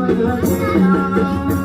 Parse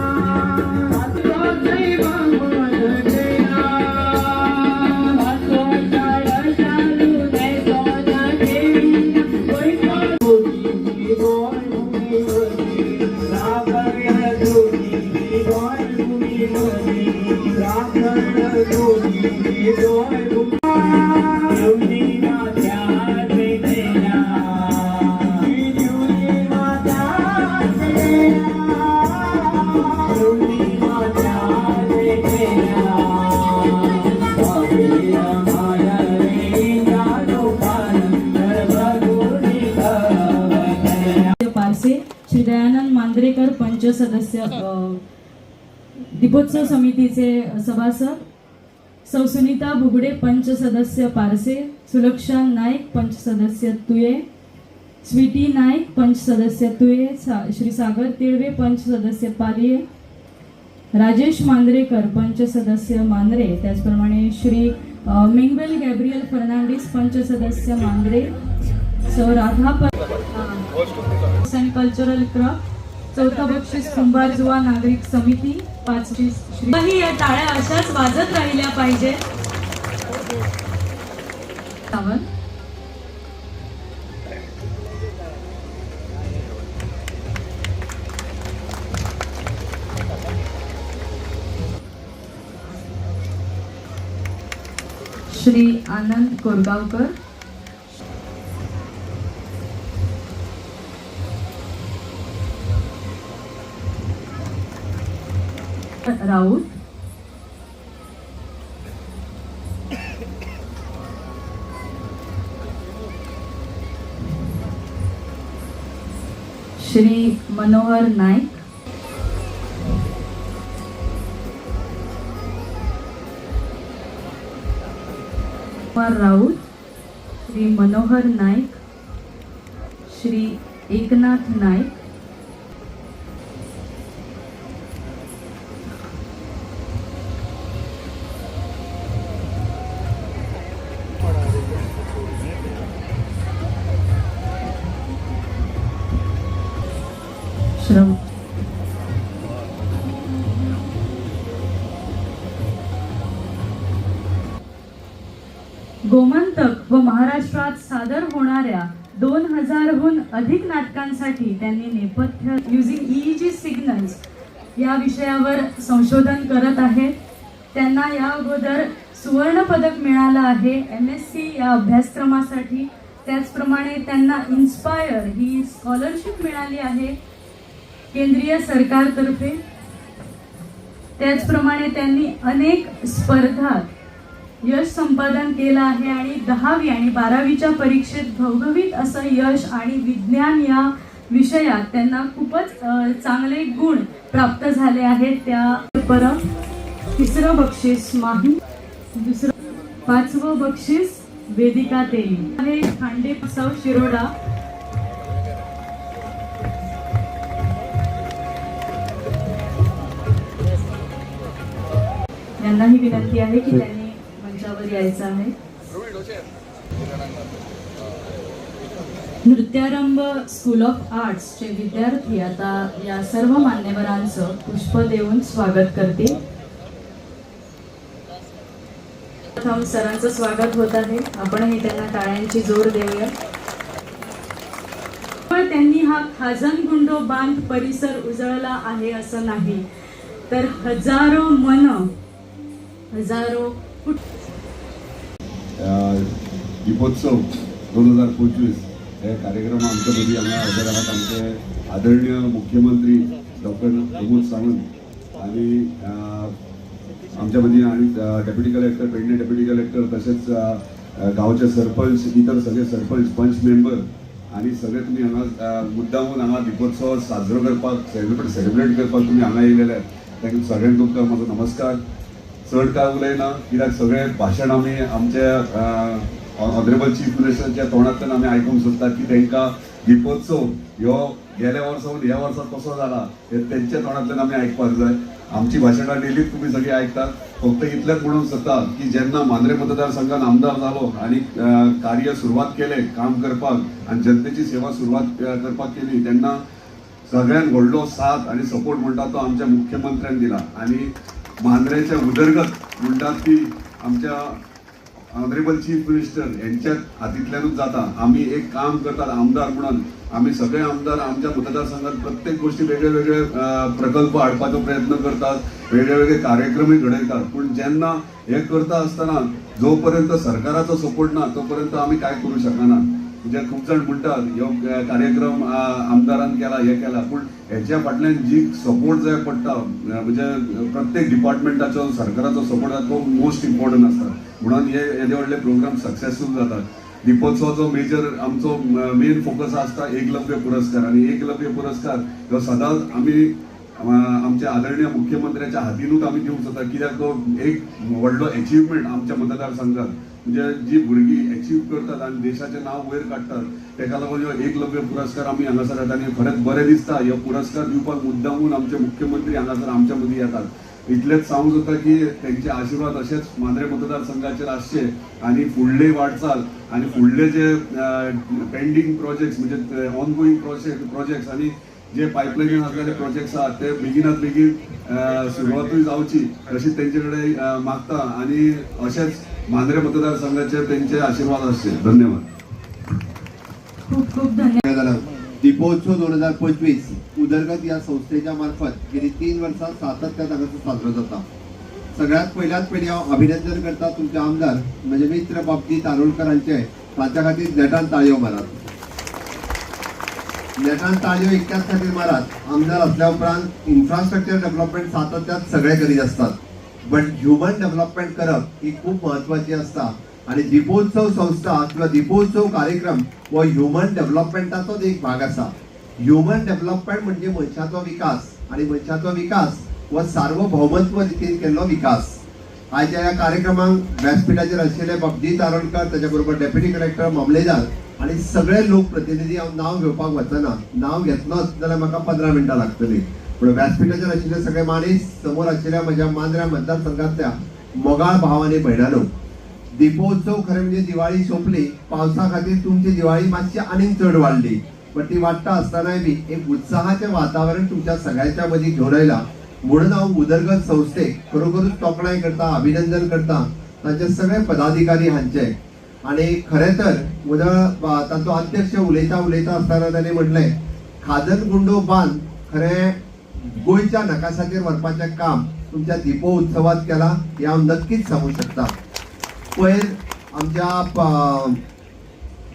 दीपोत्सव समितीचे सभासद सौ सुनीता बुगडे पंच सदस्य पारसे सुलक्षा नाईक पंच सदस्य तुये स्वीटी नाईक पंच सदस्य तुये सा, श्री सागर तिळवे पंच सदस्य पालिये राजेश मांद्रेकर पंच सदस्य मांद्रे त्याचप्रमाणे श्री मिंगवेल गॅब्रियल फर्नांडिस पंच सदस्य मांद्रे सौ राधा कल्चरल क्लब चौथा बक्षीस कुंभारजुवा नागरिक समिती पाचवी काही या टाळ्या अशाच वाजत राहिल्या पाहिजे. श्री आनंद कोरगावकर? राऊत. श्री मनोहर नाईक. कुमार राऊत. श्री मनोहर नाईक. श्रम गोमंतक व महाराष्ट्रात सादर होणाऱ्या दोन हजारहून अधिक नाटकांसाठी त्यांनी नेपथ्य युझिंग ईईजी सिग्नल्स या विषयावर संशोधन करत आहेत. त्यांना या अगोदर सुवर्ण पदक मिळालं आहे एम एस सी या अभ्यासक्रमासाठी. त्याचप्रमाणे त्यांना इन्स्पायर ही स्कॉलरशिप मिळाली आहे. केंद्रीय सरकारतर्फे त्याचप्रमाणे त्यांनी अनेक स्पर्धात यश संपादन केलं आहे आणि दहावी आणि बारावीच्या परीक्षेत घवघवीत असं यश आणि विज्ञान या विषयात त्यांना खूपच चांगले गुण प्राप्त झाले आहेत. त्या परम तिसरं बक्षीस माही दुसरं पाचवं बक्षीस वेदिका तेली हे खांडे सौ शिरोडा यांनाही विनंती आहे की त्यांनी मंचावर यायचं आहे. नृत्यारंभ स्कूल ऑफ आर्ट्सचे विद्यार्थी आता या सर्व मान्यवरांचं पुष्प देऊन स्वागत करतील. प्रथम सरांचं स्वागत होत आहे. आपणही त्यांना टाळ्यांची जोड देऊया. पण त्यांनी हा खाजनगुंडो बांध परिसर उजळला आहे असं नाही. तर हजारो मन हजारो दीपोत्सव दोन हजार पंचवीस हे कार्यक्रम आमच्या मध्ये हांगा हजर आहात. आमचे आदरणीय मुख्यमंत्री डॉक्टर प्रमोद सावंत आणि आमच्या मध्ये आणि deputy collector Pernem deputy collector तसेच गावचे सरपंच इतर सगळे सरपंच पंच मेंबर आणि सगळे तुम्ही हांगा मुद्दामून हांगा दीपोत्सव साजरो करपाक सेलिब्रेट सेलिब्रेट करपाक तुम्ही हांगा येयलेले आहात. ताका सगळ्यांक तुमकां म्हजो नमस्कार. चड काय उलयना कित्याक सगळे भाशण आमी आमच्या ऑनरेबल चीफ मिनिस्टरच्या तोंडांतल्यान आमी आयकूंक सोदतात की तांकां दीपोत्सव ह्यो गेल्या वर्साहून ह्या वर्सा कसो जाला हे तेंच्या तोंडांतल्यान आमी आयकपाक जाय आमची भाशणां डेलीच तुमी सगळी आयकतात फक्त इतलेंच म्हणून सोदता की जेन्ना मांद्रे मतदारसंघात आमदार जालो आनी कार्य सुरवात केलें काम करपाक आनी जनतेची सेवा सुरवात करपाक केली तेन्ना सगळ्यात व्हडलो साथ आणि सपोर्ट म्हणटा तो आमच्या मुख्यमंत्र्यान दिला. आणि मांद्रेच्या उदरगत म्हणटात की आमच्या ऑनरेबल चीफ मिनिस्टर यांच्या हातींतल्यानूच जाता. आम्ही एक काम करतात आमदार म्हणून. आम्ही सगळे आमदार आमच्या मतदारसंघात प्रत्येक गोष्टी वेगळे वेगळे प्रकल्प हाडपाचो प्रयत्न करतात. वेगळे वेगळे कार्यक्रमही घडयतात पण जेन्ना हे करता आसतना जोपर्यंत सरकाराचो सपोर्ट ना तोपर्यंत आम्ही काय करू शकना म्हणजे खूप जण म्हणतात हो कार्यक्रम आमदारान केला हे केला. पण ह्याच्या फाटल्यान जी सपोर्ट जाय पडटा म्हणजे प्रत्येक डिपार्टमेंटाचो सरकाराचो सपोर्ट आसा तो मोस्ट इम्पॉर्टंट आसता म्हणून हे येदे व्हडले प्रोग्राम सक्सेसफूल जातात. दिपोत्सवाचो मेजर आमचो मेन फोकस आसता एकलव्य पुरस्कार. आणि एकलव्य पुरस्कार ह्यो सदांच आमी आमच्या आदरणीय मुख्यमंत्र्याच्या हातीनूच आमी दिवंक जाता कित्याक तो एक व्हडलो अचिव्हमेंट आमच्या मतदारसंघात. म्हणजे जी भुरगीं अचीव करतात आणि देशाचें नाव वयर काडटात तेका लागून ह्यो एकलव्य पुरस्कार आमी हांगासर येतात आनी खरेंच बरें दिसता ह्यो पुरस्कार दिवपाक मुद्दामून आमचे मुख्यमंत्री हांगासर आमच्या मदीं येतात. इतलेंच सांगूंक जाता की तेंचे आशीर्वाद अशेच मांद्रे मतदारसंघाचेर आसचे आणि फुडली वाटचाल आणि फुडले जे पेंडिंग प्रोजेक्ट्स म्हणजे ऑन गोईंग प्रोजेक्ट प्रोजेक्ट्स आणि जे पायपलायनीन असलेले प्रोजेक्ट्स आहात ते बेगिनात बेगीन अं, सुरवातूय जावची अशी अं, मागता. आणि अशेच मांद्रे मतदारसंघाचे तेंचे आशीर्वाद असचे धन्यवाद. खूप खूप धन्यवाद. दीपोत्सव दोन हजार पंचवीस. उदरगत या संस्थेच्या मार्फत गेली तीन वर्सां सातत्यान हांगासर साजरो जाता सगळ्यात पहिल्याच हांव अभिनंदन करता तुमचे आमदार म्हणजे मित्र बाबजी तारोळकरांचे तांच्या खातीर नेटान ताळयो मारात नेटान ताळयो इतक्याच खातीर मारात आमदार असल्या उपरांत इन्फ्रास्ट्रक्चर डेव्हलपमेंट सातत्यान सगळे करीत असतात. बट ह्युमन डेव्हलपमेंट करप ही खूप महत्वाची असता. आणि दीपोत्सव संस्था किंवा दीपोत्सव कार्यक्रम हो ह्युमन डेव्हलपमेंटाचोच एक भाग असा. ह्युमन डेव्हलपमेंट म्हणजे मनशाचो विकास आणि मनशाचो विकास हो सार्वभौमत्व रितीन केल्लो विकास. आयच्या ह्या कार्यक्रमाक व्यासपीठाचेर आशिल्ले बाबजी तारोडकर त्याच्या बरोबर डेप्युटी कलेक्टर मामलेदार आणि सगळे लोक प्रतिनिधी हांव नांव घेवपाक वचना नांव घेतलोच जाल्यार म्हाका पंदरा मिनटां लागतली. पूण व्यासपीठाच्या आशिल्ले सगळे माणीस समोर आशिल्ल्या म्हज्या मांद्र्या मतदारसंघातल्या मोगाळ भावाने बहिणानो दीपोत्सव खरें म्हणजे दिवाळी सोंपली पावसा खातीर तुमची दिवाळी मातशी आनीक चड वाडली पण ती वाडटा आसतनाय बी एक उत्साहाचें वातावरण तुमच्या सगळ्यांच्या मदीं घेवन आयला म्हणून हांव उदरगत संस्थेक खरोखरच तोखणाय करता अभिनंदन करता तांचे सगळे पदाधिकारी हांचे आणि खरें तर उदळ तांचो अध्यक्ष उलयता उलयता आसतना ताणें म्हटलें खादन गुंडो बांद खरें गोंयच्या नकाशाचेर व्हरपाचें काम तुमच्या दिपो उत्सवात केला हे हांव नक्कीच सांगू शकता. पयर आमच्या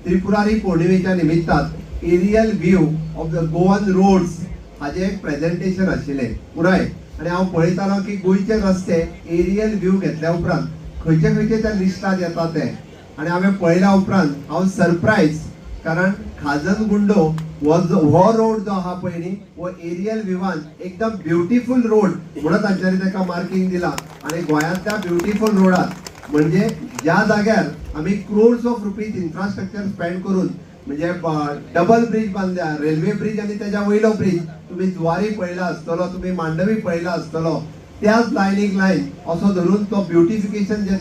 त्रिपुरारी पौर्णिमेच्या निमित्तान aerial view of the Goan roads हाजे एक प्रेझेंटेशन आशिल्लें. पुराय. आनी हांव पळयतालो की गोंयचे रस्ते एरियल व्ह्यू घेतल्या उपरांत खंयचे खंयचे त्या लिस्टात येता ते. आनी हांवें पळयल्या उपरांत हांव सरप्रायज कारण खाजन गुंडो हो जो हो रोड जो आहा पय न्ही हो एरियल विमान एकदम ब्युटिफुल रोड म्हणून तांच्यानी ताका मार्किंग दिला. आनी गोयातल्या ब्युटिफुल रोडात म्हणजे ज्या जाग्यार आम्ही crores of rupees infrastructure spend करून म्हणजे डबल ब्रिज बांधल्या. रेल्वे ब्रिज आणि त्याच्या वयलो ब्रिज तुम्ही जुवारी पळयला आसतलो तुम्ही मांडवी पळयला आसतलो त्याच लायनीक लायन असो धरून तो ब्युटिफिकेशन जे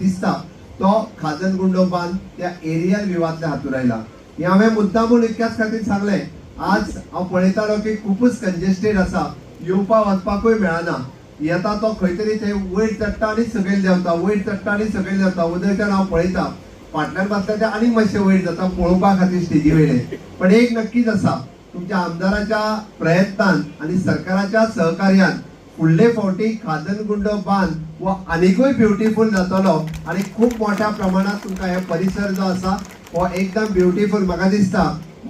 दिसता तो खाजनगुंडो बांध त्या एरियल विवातल्या हातून आयला हे हांवें मुद्दामून इतक्याच खातीर सांगलें आज हांव पळयतालो की खूपच कंजेस्टेड आसा येवपा वचपाकूय मेळना. येता तो खंय तरी थंय वयर चडटा आनी सकयल देंवता वयर चडटा आनी सकयल देंवता. उदयत्यान हांव पळयता फाटल्यान बसल्या ते आनीक मातशें वयर जाता पळोवपा खातीर स्टेजी वयले पण एक नक्कीच आसा तुमच्या आमदाराच्या प्रयत्नान आनी सरकाराच्या सहकार्यान फुडले फावटी खाजन गुंडो बांद हो आनिकूय ब्युटिफूल जातलो. आनी खूब मोठ्या प्रमाणात तुमकां हे परिसर जो आसा हो एकदम ब्युटिफूल म्हाका दिसता.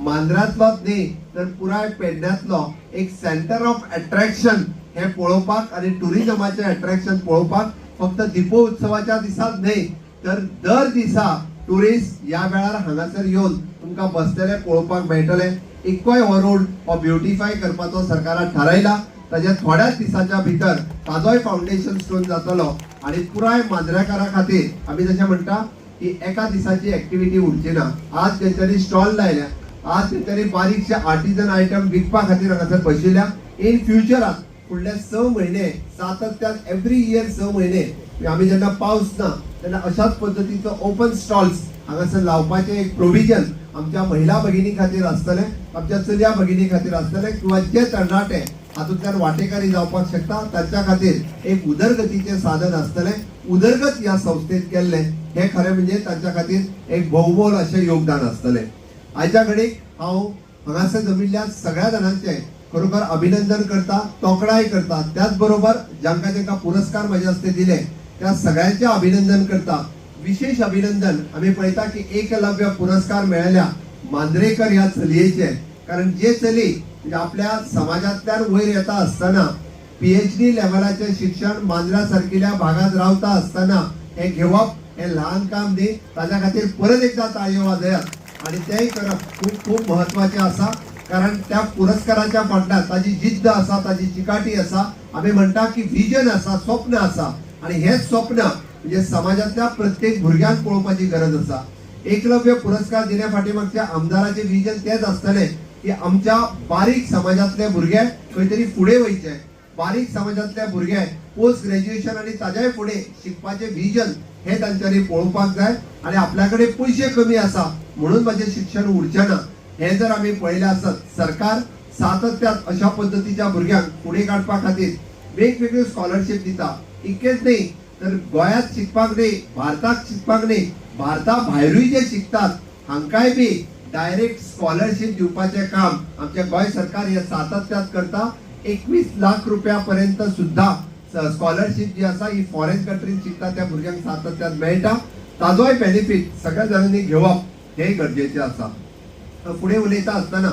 मांद्रांतलोच न्ही तर पुराय पेडण्यांतलो एक सेंटर ऑफ अट्रॅक्शन हे पळोवपाक आणि टुरिझमाचे अट्रॅक्शन पळोवपाक फक्त दिपो उत्सवाच्या दिसाच न्ही तर दर दिसा टुरिस्ट या वेळार हांगासर येवन तुमकां बसलेले पळोवपाक मेळटले. एकूय हो रोड हो ब्युटिफाय करपाचो सरकारान थारायला ताज्या थोड्याच दिसाच्या भितर ताजोय फावंडेशन स्टोन जातलो. आणि पुराय मांद्रेकारा खातीर आमी जशें म्हणटा की एका दिसाची ऍक्टिव्हिटी उरची ना. आज त्यांच्यानी स्टॉल लायल्या. आज त्यांच्यानी बारीकशे आर्टिजन आयटम विकपा खातीर हांगासर बशिल्ल्या इन फ्युचराक फुडले स म्हयने सातत्यान एव्हरी इयर स म्हयने आमी जेन्ना पावस ना तेन्ना अशाच पद्दतीचो ओपन स्टॉल्स हांगासर लावपाचें एक प्रोविजन आमच्या महिला भगिनी खातीर आसतलें आमच्या चलया भगिनी खातीर आसतले किंवा जे तरणाटे हातूंतल्यान वांटेकारी जावपाक शकता तांच्या खातीर एक उदरगतीचे साधन आसतलें उदरगत ह्या संस्थेत केल्ले. हे खरें म्हणजे तांच्या खातीर एक भौमोल अशें योगदान आसतलें आयच्या घडीक हांव हांगासर जमिल्ल्या सगळ्या जाणांचे खरोखर अभिनंदन करता तोखणाय करता. त्याच बरोबर जांकां जांकां पुरस्कार म्हजे हस्ते दिले त्या सगळ्यांचे अभिनंदन करता. विशेष अभिनंदन आम्ही पळयता की एकलव्य पुरस्कार मिळाल्या मांद्रेकर ह्या चलयेचे कारण जे चली म्हणजे आपल्या समाजांतल्यान वयर येता आसतना डी लेवलाचे शिक्षण मांद्रा सारकिल्या भागात रावता आसतना हे घेवप हे ल्हान काम दी ताज्या खातीर परत एकदा ताळयो वाजयात. आणि तेंय करप खूप खूप महत्त्वाचे आसा कारण त्या पुरस्काराच्या फाटल्यान ताजी जिद्द आसा ताजी चिकाटी आसा आमी म्हणटा की विजन आसा स्वप्न आसा आणि हेच स्वप्न म्हणजे समाजातल्या प्रत्येक भुरग्यांक पळोवपाची गरज आसा एकलव्य पुरस्कार दिल्या फाटीमागच्या आमदाराचे विजन तेच असतले की आमच्या बारीक समाजातले भुरगे खंय तरी फुडें वयचे बारीक समाजातल्या भुरगे पोस्ट ग्रॅज्युएशन आणि ताज्याय फुडें शिकपाचे विजन हे तांच्यानी पळोवपाक जाय आणि आपल्याकडे पयशे कमी आसा म्हणून माझे शिक्षण उरचें ना हे जर आमी पळयलें आसत सरकार सातत्यात अशा पद्दतीच्या भुरग्यांक फुडें काडपा खातीर वेगवेगळ्यो स्कॉलरशीप दिता. इतकेच न्ही तर गोंयांत शिकपाक न्ही भारताक शिकपाक न्ही भारता भायरूय जे शिकतात हांकाय बी डायरेक्ट स्कॉलरशीप दिवपाचें काम आमचे गोंय सरकार हे सातत्यात करता. एकवीस लाख रुपया पर्यंत सुद्धा स्कॉलरशीप जी आसा ही फॉरेन कंट्रीन शिकता त्या भुरग्यांक सातत्यान मेळटा ताजोय बेनिफीट सगळ्या जाणांनी घेवप हे गरजेचे आसा फुडें उलयता आसतना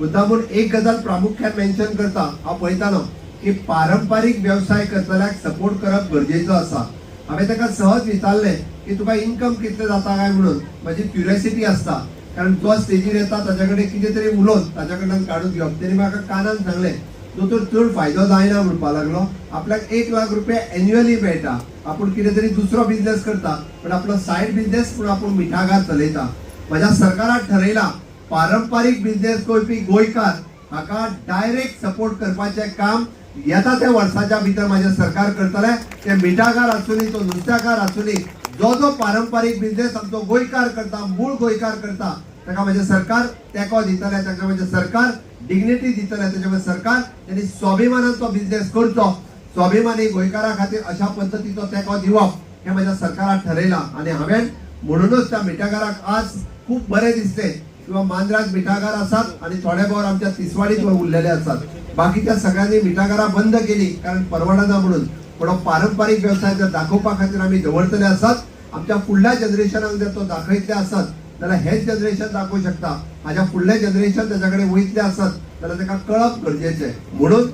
मुद्दामून एक गजाल प्रामुख्यान मेन्शन करता हांव पळयतालो की पारंपारीक वेवसाय करतल्याक सपोर्ट करप गरजेचो आसा हांवें ताका सहज विचारलें की तुका इन्कम कितलें जाता काय म्हणून? म्हजी क्युरियोसिटी आसता कारण जो स्टेजीर येता ताच्या कडेन कितें तरी उलोवन ताच्या कडल्यान काडून घेवप. तेणी म्हाका कानान सांगलें दोतोर चड फायदो जायना म्हणपाक लागलो. आपल्याक एक लाख रुपया एन्युअली मेळटा आपूण कितें तरी दुसरो बिझनेस करता पण आपलो सायड बिझनेस पूण आपूण मिठागार चलयता. म्हज्या सरकारान ठरयला पारंपारीक बिझनेस करपी गोंयकार हाका डायरेक्ट सपोर्ट करपाचें काम येता त्या वर्साच्या भितर माझे सरकार करतले. ते मिठागार आसुनी तो नुस्त्याकार आसुनी जो जो पारंपारीक बिझनेस आमचो गोंयकार करता मूळ गोंयकार करता ताका माझे म्हणजे सरकार तेको दितले ताका माझे सरकार डिग्निटी दितले त्याच्या माझे सरकार त्यांनी स्वाभिमानान तो बिझनेस करचो स्वाभिमानी गोंयकारा खातीर अशा पद्दतीचो तेंको दिवप हे माझ्या सरकारान ठरयला आणि हांवें म्हणूनच त्या मिठागाराक आज खूप बरे दिसले. किंवा मांद्रात मिठागार आसात आणि थोड्या भोवर आमच्या तिसवाडीत उरलेले आसात. बाकीच्या सगळ्यांनी मिठागारा बंद केली कारण परवडना म्हणून. पण हो पारंपरिक व्यवसाय जर दाखोवपा खातीर आमी दवरतले आसात. आमच्या फुडल्या जनरेशनाक जर तो दाखयतले आसात. जाल्यार हेच जनरेशन दाखवू शकता. माझ्या पुढल्या जनरेशन त्याच्याकडे वयतले आसात जाल्यार ताका कळप गरजेचें म्हणून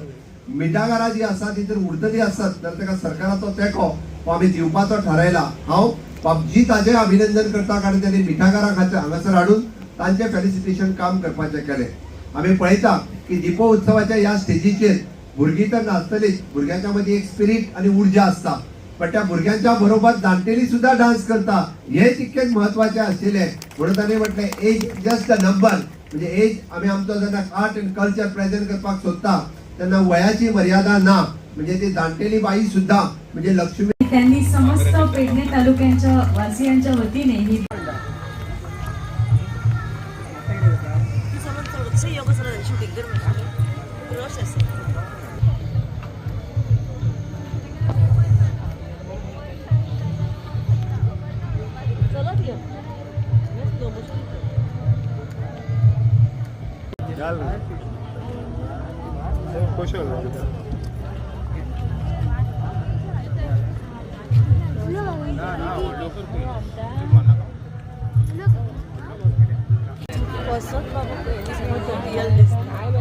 मिटागारा जी आसा ती जर उरतली आसत जाल्यार ताका सरकाराचो तेंको हो आमी दिवपाचो थारायला हांव? पबजी ताजें अभिनंदन करता कारण त्यांनी मिठागारा खातीर हांगासर हाडून तांचे फेलिसिटेशन काम करपाचें केलें. आमी पळयता की दिपो उत्सवाच्या ह्या स्टेजीचेर भुरगीं तर नाचतलीच. भुरग्यांच्या मदीं एक स्पिरीट आनी उर्जा आसता पण त्या भुरग्यांच्या बरोबर जाणटेली सुद्धा डान्स करता हे तितकेच महत्त्वाचे आशिल्ले म्हणून ताणें म्हटलें एज जस्ट अ नंबर म्हणजे एज आमी आमचो जेन्ना आर्ट अँड कल्चर प्रेझेंट करपाक सोदता तेन्ना वयाची मर्यादा ना. म्हणजे ती जाणटेली बाई सुद्धा म्हणजे लक्ष्मी त्यांनी समस्त पेडणे तालुक्यांच्या वासियांच्या वतीने ही शूटिंग बसत बाबा पयलीं सगळं